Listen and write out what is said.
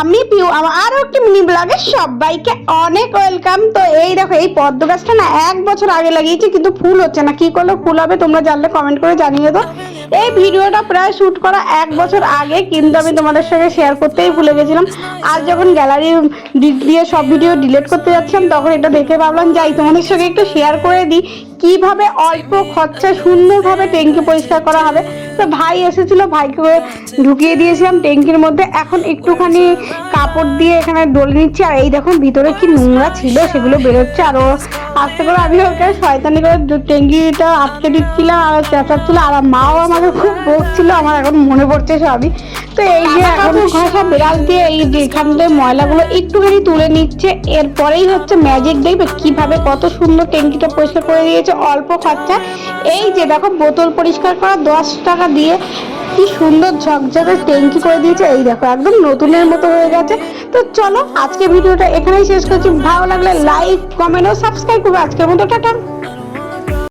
আমি পিউ, আমার আরও একটি মিনি ব্লগে সবাইকে অনেক ওয়েলকাম। তো এই দেখো, এই পদ্ম গাছটা না এক বছর আগে লাগিয়েছি, কিন্তু ফুল হচ্ছে না। কি করলে ফুল হবে তোমরা জানলে কমেন্ট করে জানিয়ে দাও। এই ভিডিওটা প্রায় শ্যুট করা এক বছর আগে, কিন্তু আমি তোমাদের সঙ্গে শেয়ার করতেই ভুলে গেছিলাম। আর যখন গ্যালারি দিয়ে সব ভিডিও ডিলিট করতে যাচ্ছিলাম, তখন এটা দেখে ভাবলাম, যাই, তোমাদের সঙ্গে একটু শেয়ার করে দিই। কীভাবে অল্প খরচায় সুন্দরভাবে ট্যাঙ্কি পরিষ্কার করা হবে। তো ভাই এসেছিল ভাইকে ঢুকিয়ে দিয়েছিলাম ট্যাঙ্কির মধ্যে। এখন একটুখানি কাপড় দিয়ে এখানে ডলে নিচ্ছি, আর এই দেখুন ভিতরে কি নোংরা ছিল, সেগুলো বেরোচ্ছে, আর আস্তে করে আমি ওকে শয়তানি করে ট্যাঙ্কিটা আটকে দিচ্ছিলাম, আর চেঁচাচ্ছিল, আর মাও আমাকে খুব বকছিল, আমার এখন মনে পড়ছে সবই। তো এই যে এখন ঘষা বিড়াল দিয়ে এই এখান থেকে ময়লাগুলো একটুখানি তুলে নিচ্ছে, এরপরেই হচ্ছে ম্যাজিক দেখবে কীভাবে কত সুন্দর ট্যাঙ্কিটা পরিষ্কার করে দিয়েছে, অল্প খরচা এই যে দেখো, বোতল পরিষ্কার করা দশ টাকা দিয়ে কি সুন্দর ঝকঝকে ট্যাঙ্কি করে দিয়েছে। এই দেখো, একদম নতুনের মতো হয়ে গেছে। তো চলো, আজকে ভিডিওটা এখানেই শেষ করছি। ভালো লাগলে লাইক কমেন্ট ও সাবস্ক্রাইব করবে। আজকের মতো, টাটা।